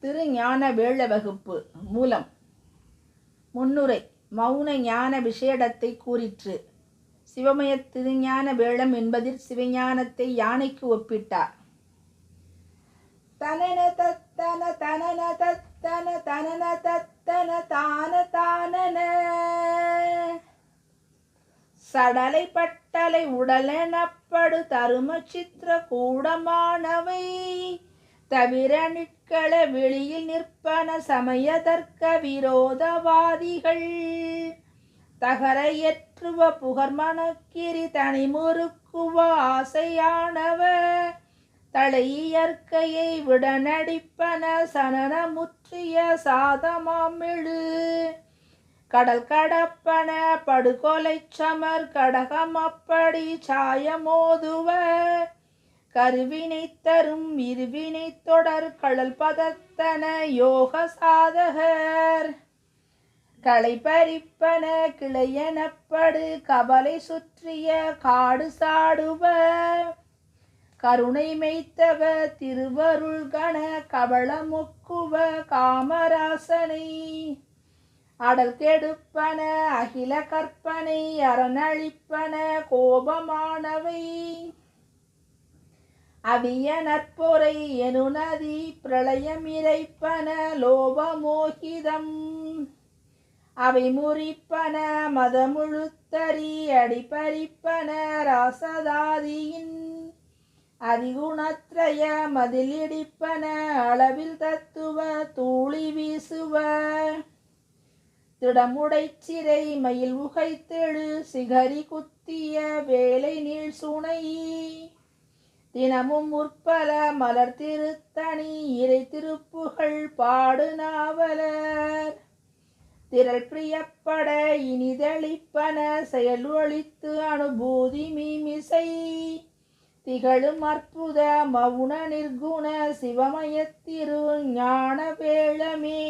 திரு ஞான வேள வகுப்பு மூலம். முன்னுரை மௌன ஞான விஷேடத்தை கூறிற்று. சிவமய திருஞான வேளம் என்பதில் சிவஞானத்தை யானைக்கு ஒப்பிட்டார். தனன தத்தன தனன தத்தன தனன தத்தன தான தானன. சடலை பட்டலை உடலெனப்படு தரும சித்திர கூடமானவை. தவிர நிற்கள வெளியில் நிற்பன சமயதர்க்க விரோதவாதிகள். தகரையற்றுவ புகர்மணக்கிரி தனிமுறுக்குவ ஆசையானவ. தலையற்கையை விட நடிப்பன சனன முற்றிய சாதமாமிழு. கடல் கடப்பன படுகொலை சமர் கடகம் அப்படி சாயமோதுவ. கருவினை தரும் இருவினை தொடர் கடல் பதத்தன யோக சாதகர். களை பறிப்பன கிளையனப்படு கவலை சுற்றிய காடு சாடுவ கருணை மெய்த்தவ திருவருள் கண கவளமுக்குவ காமராசனை. அடல் கெடுப்பன அகில கற்பனை அரணழிப்பன கோபமானவை. அவிய நற்பொறை எனுநதி பிரளயமிரைப்பன லோபமோகிதம். அவை முறிப்பன மதமுழுத்தறி அடிப்பறிப்பன ராசதாதியின். அதிகுணத்ரய மதிலிடிப்பன அளவில் தத்துவ தூளி வீசுவ. திடமுடைச்சிறை மயில் உகைத்தெழு சிகரி குத்திய வேலை நீள் சுனை தினமும் முற்பல மலர் திருத்தணி இறை திருப்புகள் பாடு நாவலர் திரள் பிரியப்பட இனிதளிப்பன செயலொழித்து அனுபூதி மீமிசை. திகழும் அற்புத மவுன நிர்குண சிவமயத்திரு ஞான வேளமே